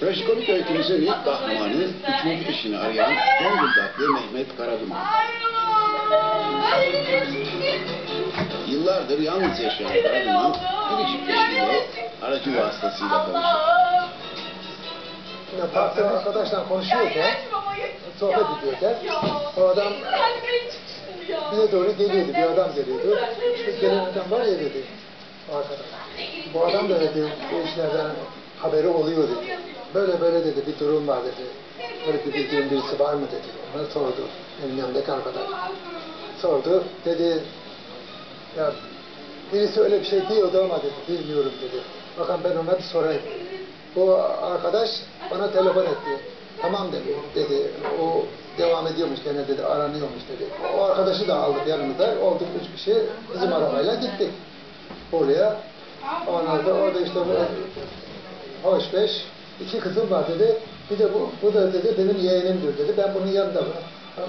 Trajikomik öykümüzün ilk kahramanı üçüncü işini arayan Zonguldaklı Mehmet Karaduman. Yıllardır yalnız yaşayan Karaduman, Biricik eşliğinde aracı vasıtasıyla tanıştı. Yine parkta arkadaşla konuşuyorken, sohbet ediyorken, o adam bize doğru geliyordu, bir adam geliyordu. İşte gelen adam var ya dedi, arkadaş. Bu adam da dedi, bu işlerden haberi oluyor dedi. Böyle böyle dedi, bir durum var dedi. Böyle bir bildiğin birisi var mı dedi. Ona sordu, benim yanımdaki arkadaş. Sordu, dedi, ya birisi öyle bir şey diyordu ama dedi, bilmiyorum dedi. Bakın ben bir sorayım. Bu arkadaş bana telefon etti. Tamam dedi, dedi. O devam ediyormuş gene dedi, aranıyormuş dedi. O arkadaşı da aldık yanımıza. Olduk üç kişi, bizim arabayla gittik. Oraya. Ondan sonra orada işte hoş beş, iki kızım var dedi. Bir de bu, bu da dedi benim yeğenimdir dedi. Ben bunun yanında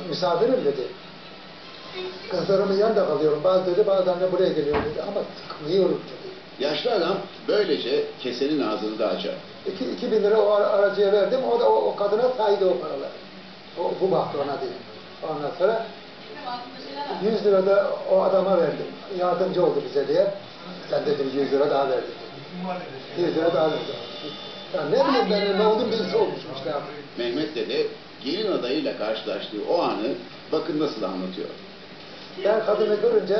misafirim dedi. Kızlarımın yanında kalıyorum. Bazı dedi bazen de buraya geliyor dedi. Ama tıkmıyorum dedi. Yaşlı adam böylece kesenin ağzını da açar. İki, iki bin lira o ara- aracıya verdim. O da o, o kadına saydı o paraları. O, bu baktı ona dedi. Ondan sonra 100 lira da o adama verdim. Yardımcı oldu bize diye. Sen dedim 100 lira daha verdim. 100 lira daha verdim. Ya ne bileyim ben ne oldum birisi olmuşmuş ne yapayım. Mehmet Dede gelin adayıyla karşılaştığı o anı bakın nasıl anlatıyor. Ben kadını görünce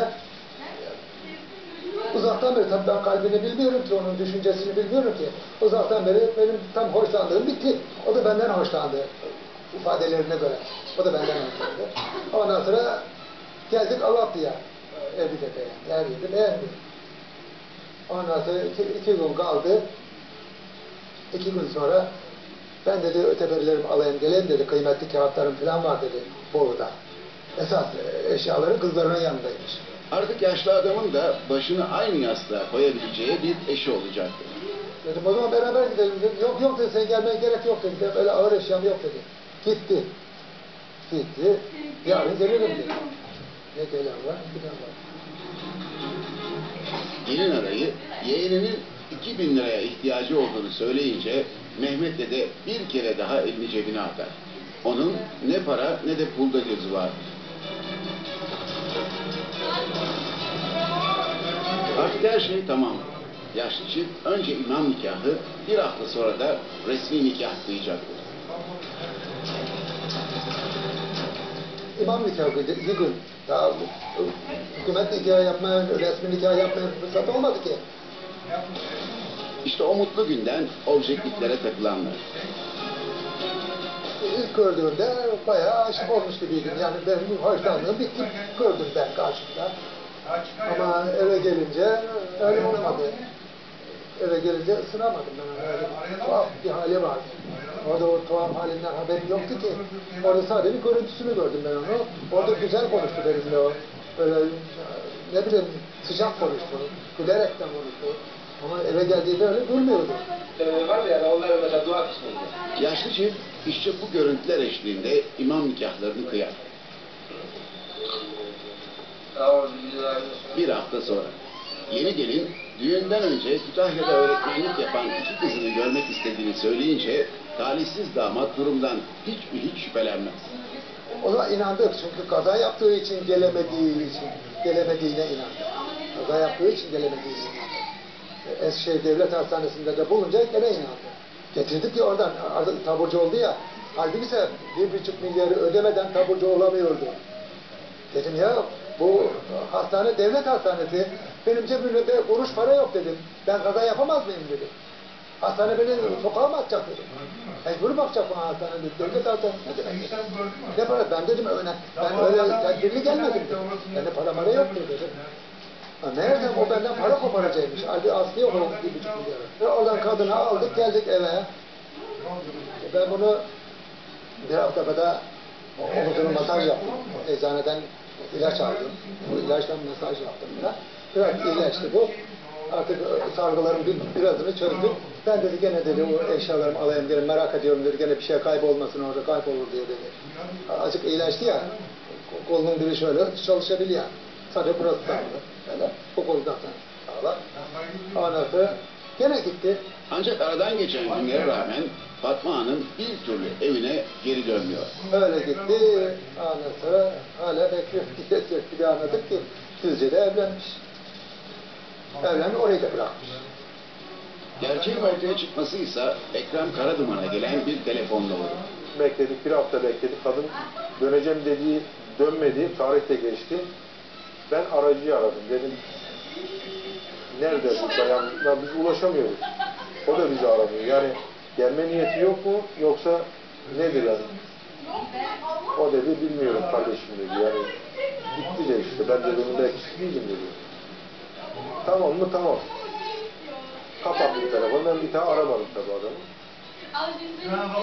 uzaktan beri tabii ben kalbini bilmiyorum ki onun düşüncesini bilmiyorum ki. Uzaktan beri benim tam hoşlandığım bitti. O da benden hoşlandı. ifadelerine göre. O da benden hoşlandı. Ondan sonra geldik Alatya'ya. Evide'de yani. Yer yedi beğendi. Ondan sonra iki, iki gün kaldı. İki gün sonra ben dedi öteberlerimi alayım geleyim dedi. Kıymetli kağıtlarım falan var dedi Bolu'da. Esas e, eşyaları kızlarının yanındaymış. Artık yaşlı adamın da başını aynı yastığa koyabileceği bir eşi olacaktı. Dedim o zaman beraber gidelim dedim. Yok yok dedi sen gelmeye gerek yok dedi. Ben öyle ağır eşyam yok dedi. Gitti. Gitti. Yarın gelirim dedi. Ne gelen var giden var. Gelin adayı yeğeninin 2000 liraya ihtiyacı olduğunu söyleyince Mehmet Dede bir kere daha elini cebine atar. Onun ne para ne de pulda gözü vardır. Artık her şey tamam. Yaşlı çift önce imam nikahı, bir hafta sonra da resmi nikah kıyacaktır. İmam nikahı iki gün. Daha hükümet nikahı yapmaya, resmi nikah yapmaya fırsat olmadı ki. İşte o mutlu günden objektiflere takılanlar. İlk gördüğümde bayağı aşık olmuş gibiydim. Yani benim hoşlandığım bir tip gördüm ben karşımda. Ama eve gelince öyle olmadı. Eve gelince ısınamadım ben. Öyle tuhaf bir hali vardı. Orada o tuhaf halinden haberim yoktu ki. Orada sadece bir görüntüsünü gördüm ben onu. Orada güzel konuştu benimle o. Böyle ne bileyim sıcak konuştu. Gülerekten konuştu. Ama eve geldiğinde öyle durmuyordu. Ee, var ya onların mesela dua kısmıydı. Yaşlı çift işte bu görüntüler eşliğinde imam nikahlarını kıyar. Bir hafta sonra. Yeni gelin düğünden önce Kütahya'da öğretmenlik yapan iki kızını görmek istediğini söyleyince talihsiz damat durumdan hiç mi hiç şüphelenmez. O zaman inandık çünkü kaza yaptığı için gelemediği için gelemediğine inandık. Kaza yaptığı için gelemediğine inandık. Eskişehir Devlet Hastanesi'nde de bulunca gene inandı. Getirdik ya oradan artık taburcu oldu ya. Halbuki ise bir buçuk milyarı ödemeden taburcu olamıyordu. Dedim ya bu hastane devlet hastanesi. Benim cebimde bir kuruş para yok dedim. Ben kaza yapamaz mıyım dedim. Hastane beni sokağa mı atacak dedim. Mecbur bakacak bana hastane dedi. Devlet hastanesi ne demek? Ne para? Ben dedim öyle, ben öyle tedbirli gelmedim dedim. Bende para mara yok dedim. Ha, Nereden o benden para koparacakmış. Halbuki aslı yok o bir buçuk milyarı. Ve oradan kadını aldık geldik eve. E Ben bunu bir hafta kadar omuzunu masaj yaptım. Eczaneden ilaç aldım. Bu ilaçtan masaj yaptım da. Biraz iyileşti bu. Artık e, sargıların bir, birazını çözdüm. Ben dedi gene dedi o eşyalarımı alayım gene merak ediyorum dedi. Gene bir şey kaybolmasın orada kaybolur diye dedi. Azıcık iyileşti ya. Kolunun biri şöyle çalışabiliyor. Sadece burası sağlı. Böyle bu koldan sağlar. Sonra gene gitti. Ancak aradan geçen günlere rağmen Fatma Hanım bir türlü evine geri dönmüyor. Öyle gitti. Ondan sonra hala bekliyor. Gidecek bir de anladık ki Düzce'de evlenmiş. Evlendi orayı da bırakmış. Gerçeğin ortaya çıkmasıysa Ekrem Karaduman'a gelen bir telefonla olur. bekledik, bir hafta bekledik. Kadın döneceğim dediği dönmedi, tarih de geçti. Ben aracıyı aradım. Dedim, nerede bu bayan? Ya biz ulaşamıyoruz. O da bizi aramıyor. Yani gelme niyeti yok mu yoksa nedir yani? O dedi, bilmiyorum kardeşim dedi. Yani gitti de işte. Ben de bunun bekçisi değilim dedi. Tamam mı? Tamam. Kapattım telefonu. Ben bir daha aramadım tabii adamı.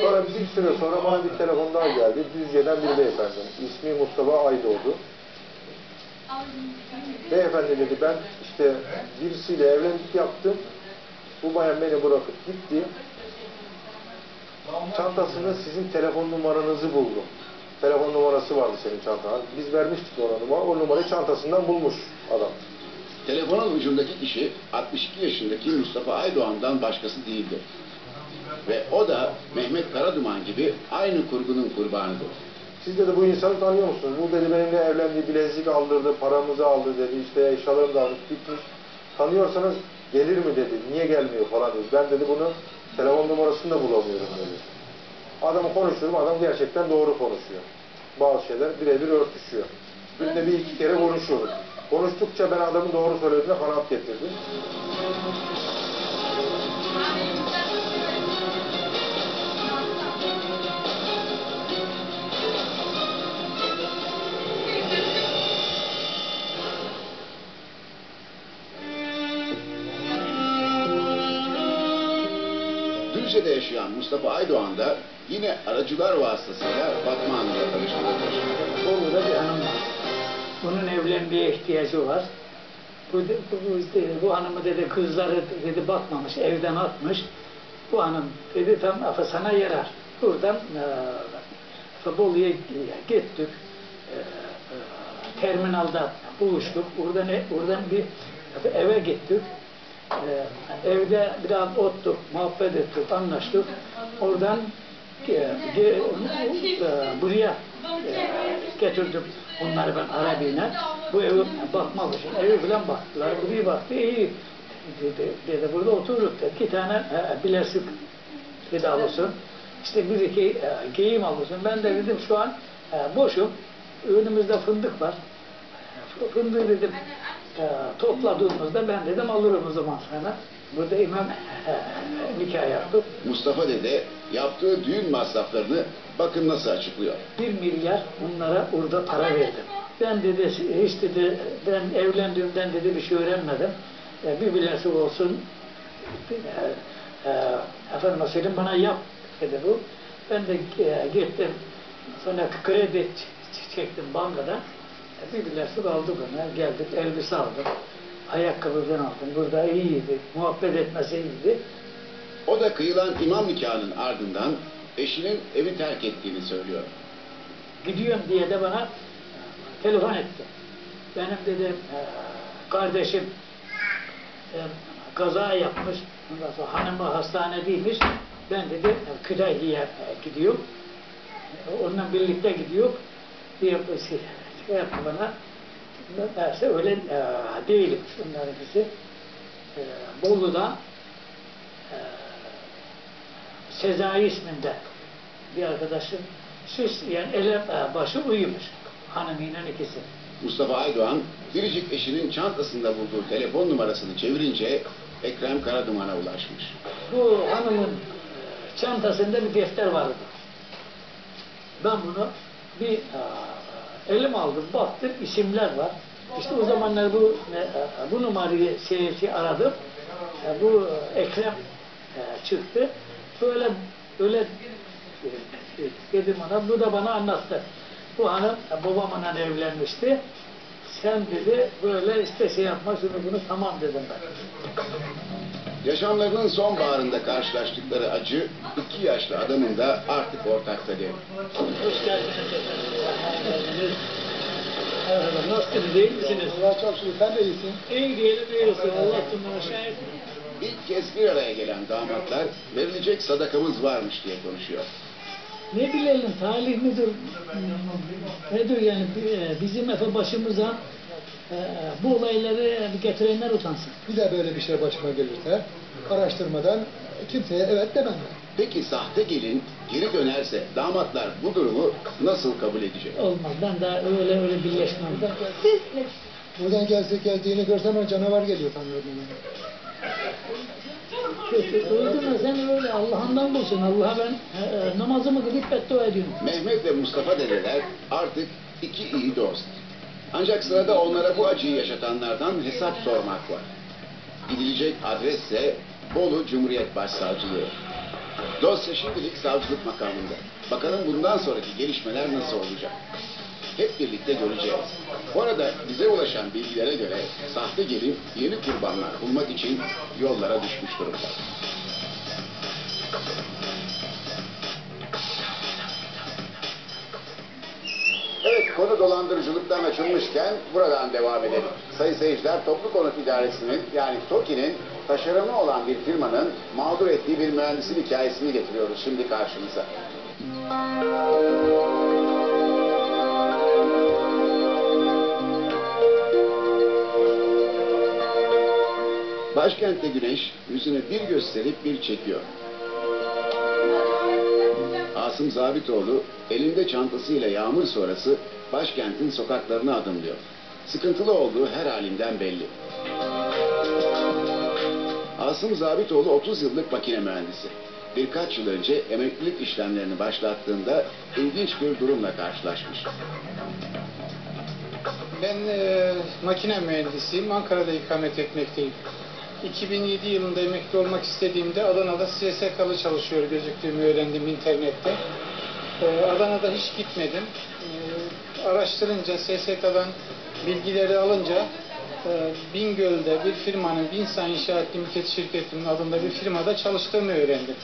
Sonra bir süre sonra bana bir telefon daha geldi. Düzce'den bir beyefendi. İsmi Mustafa Aydoğdu. Beyefendi dedi ben işte birisiyle evlilik yaptım. Bu bayan beni bırakıp gitti. Çantasında sizin telefon numaranızı buldum. Telefon numarası vardı senin çantanda. Biz vermiştik ona numara. O numarayı çantasından bulmuş adam. Telefonun ucundaki kişi 62 yaşındaki Mustafa Aydoğan'dan başkası değildir. Ve o da Mehmet Karaduman gibi aynı kurgunun kurbanıdır. Siz dedi bu insanı tanıyor musunuz? Bu dedi benimle evlendi, bilezik aldırdı, paramızı aldı dedi, işte eşyalarımı da almış, gitmiş. Tanıyorsanız gelir mi dedi, niye gelmiyor falan dedi. Ben dedi bunu telefon numarasını da bulamıyorum dedi. Adamı konuşuyorum, adam gerçekten doğru konuşuyor. Bazı şeyler birebir örtüşüyor. Günde bir iki kere konuşuyoruz. Konuştukça ben adamın doğru söylediğine kanaat getirdim. Düzce'de yaşayan Mustafa Aydoğan da yine aracılar vasıtasıyla Fatma Hanım'la tanıştırılır. Bolu'da bir hanım var. Bunun evlenmeye ihtiyacı var. Bu, bu, bu, bu hanımı dedi kızları dedi bakmamış, evden atmış. Bu hanım dedi tam afa sana yarar. Buradan e, Bolu'ya gittik. E, e, terminalda buluştuk. Buradan, buradan bir eve gittik. Ee, evde biraz ottuk, muhabbet ettik, anlaştık. Oradan e, e, buraya e, getirdim onları ben arabayla. Bu evi bakmak için evi falan baktılar. Buraya baktı, iyi dedi, dedi burada otururuz dedi. İki tane e, bilezik alırsın. İşte bir iki e, giyim alırsın. Ben de dedim şu an e, boşum. Önümüzde fındık var. Fındığı dedim e, topladığımızda ben dedim alırım o zaman sana. Burada imam e, nikah yaptık. Mustafa Dede yaptığı düğün masraflarını bakın nasıl açıklıyor. Bir milyar onlara orada para verdim. Ben dedi hiç dedi ben evlendiğimden dedi bir şey öğrenmedim. E, bir bilesi olsun e, e, efendim söyleyeyim bana yap dedi bu. Ben de e, gittim sonra kredi çektim bankadan. E, bir bilesi aldı bana. Geldik elbise aldım. Ayakkabıdan aldım. Burada iyiydi. Muhabbet etmesi iyiydi. O da kıyılan imam nikahının ardından eşinin evi terk ettiğini söylüyor. gidiyorum diye de bana telefon etti. Benim dedi e, kardeşim e, kaza yapmış. Ondan sonra hanımı hastanedeymiş. Ben dedi e, Kütahya'ya e, gidiyorum. E, Onunla birlikte gidiyor. Diye şey, yaptı bana. Derse öyle e, değilim. Bunlar ikisi. E, Bolu'da e, Sezai isminde bir arkadaşım süs yani ele e, başı uyumuş hanımıyla ikisi. Mustafa Aydoğan, biricik eşinin çantasında bulduğu telefon numarasını çevirince Ekrem Karaduman'a ulaşmış. Bu hanımın e, çantasında bir defter vardı. Ben bunu bir e, elim aldım baktım isimler var. İşte o zamanlar bu e, e, bu numarayı şey, şey aradım. E, bu Ekrem çıktı. Böyle öyle dedim ona. Bu da bana anlattı. Bu hanım babamla evlenmişti. sen dedi böyle işte şey yapma şunu bunu tamam dedim ben. Yaşamlarının sonbaharında karşılaştıkları acı iki yaşlı adamın da artık ortakta değil. Hoş geldiniz nasılsınız, iyi misiniz? Allah çok şükür sen de iyisin. İyi diyelim, iyisin. Allah tümden aşağı etsin. İlk kez bir araya gelen damatlar verilecek sadakamız varmış diye konuşuyor. Ne bilelim, talih midir? Nedir yani e, bizim efe başımıza bu olayları getirenler utansın. Bir de böyle bir şey başıma gelirse araştırmadan kimseye evet demem. Peki sahte gelin geri dönerse damatlar bu durumu nasıl kabul edecek? Olmaz, ben daha öyle öyle birleşmem. Buradan gelse geldiğini görsem ben canavar geliyor sanıyorum. Öldürme sen öyle Allah'ından bulsun. Allah'a ben e, e, namazımı kılıp beddua ediyorum. Mehmet ve Mustafa dedeler artık iki iyi dost. Ancak sırada onlara bu acıyı yaşatanlardan hesap sormak var. Gidilecek adresse Bolu Cumhuriyet Başsavcılığı. Dosya şimdilik savcılık makamında. Bakalım bundan sonraki gelişmeler nasıl olacak? Hep birlikte göreceğiz. Bu arada bize ulaşan bilgilere göre sahte gelin yeni kurbanlar bulmak için yollara düşmüş durumda. Evet, konu dolandırıcılıktan açılmışken buradan devam edelim. Sayın seyirciler, Toplu Konut İdaresi'nin yani TOKİ'nin taşeronu olan bir firmanın mağdur ettiği bir mühendisin hikayesini getiriyoruz şimdi karşınıza. Başkentte güneş yüzüne bir gösterip bir çekiyor. Asım Zabitoğlu elinde çantasıyla yağmur sonrası başkentin sokaklarına adımlıyor. Sıkıntılı olduğu her halinden belli. Asım Zabitoğlu 30 yıllık makine mühendisi. Birkaç yıl önce emeklilik işlemlerini başlattığında ilginç bir durumla karşılaşmış. Ben e, makine mühendisiyim. Ankara'da ikamet etmekteyim. 2007 yılında emekli olmak istediğimde Adana'da SSK'lı çalışıyor gözüktüğümü öğrendim internette. E, Adana'da hiç gitmedim. E, araştırınca SSK'dan bilgileri alınca e, Bingöl'de bir firmanın Binsa İnşaat Limited şirketinin adında bir firmada çalıştığımı öğrendim.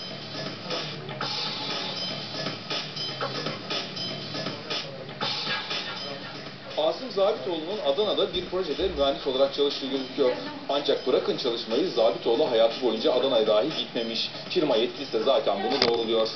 Asım Zabitoğlu'nun Adana'da bir projede mühendis olarak çalıştığı gözüküyor. Ancak bırakın çalışmayı Zabitoğlu hayatı boyunca Adana'ya dahi gitmemiş. Firma yetkilisi de zaten bunu doğruluyor.